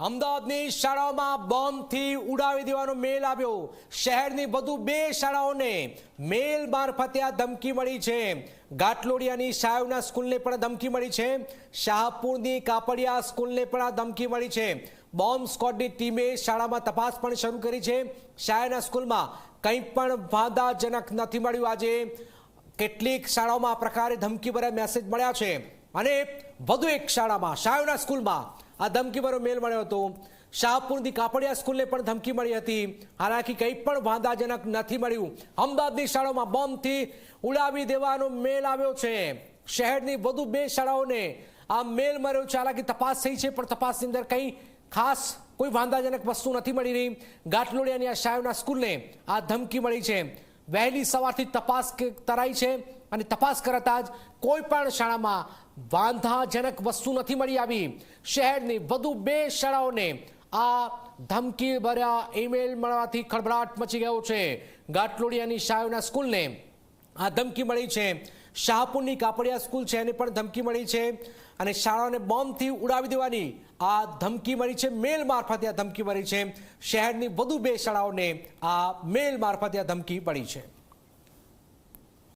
અમદાવાદની શાળાઓમાં બોમ્બથી ઉડાવી દેવાનો મેલ આવ્યો. શહેરની વધુ બે શાળાઓને મેલ મારફતે આ ધમકી મળી છે. ગાટલોડિયાની સાયોના સ્કૂલને પણ ધમકી મળી છે. શાહપુરની કાપડિયા સ્કૂલને પણ આ ધમકી મળી છે. બોમ્બ સ્કોડની ટીમે શાળામાં તપાસ પણ શરૂ કરી છે. શાયરના સ્કૂલમાં કંઈ પણ વાંધાજનક નથી મળ્યું. આજે કેટલીક શાળાઓમાં આ પ્રકારે ધમકીભર્યા મેસેજ મળ્યા છે. અને વધુ એક શાળામાં, શાયોના સ્કૂલમાં આ ધમકીભર્યો મેલ મળ્યો હતો. શાહપુરની કાપડિયા સ્કૂલને પણ ધમકી મળી હતી. હાલાકી કંઈ પણ વાંધાજનક નથી મળ્યું. અમદાવાદની શાળાઓમાં બોમ્બથી ઉડાવી દેવાનો મેલ આવ્યો છે. શહેરની વધુ બે શાળાઓને આ મેલ મળ્યો છે. હાલાકી તપાસ થઈ છે, પણ તપાસની અંદર કંઈ ખાસ કોઈ વાંધાજનક વસ્તુ નથી મળી રહી. ગાંઠલોડિયાની આ શાળાના સ્કૂલને આ ધમકી મળી છે. વહેલી સવારથી તપાસ તરાઈ છે. અને તપાસ કરતા જ કોઈ પણ શાળામાં વાંધાજનક વસ્તુ નથી મળી આવી. શહેરની વધુ બે શાળાઓને આ ધમકી ભર્યા ઈમેલ મળવાથી ખળભળાટ મચી ગયો છે. ગાટલોડિયાની શાળાના સ્કૂલને આ ધમકી મળી છે. શાહપુરની કાપડિયા સ્કૂલ છે, એને પણ ધમકી મળી છે. અને શાળાઓને બોમ્બથી ઉડાવી દેવાની આ ધમકી મળી છે. મેલ મારફતે આ ધમકી મળી છે. શહેરની વધુ બે શાળાઓને આ મેલ મારફતે આ ધમકી પડી છે.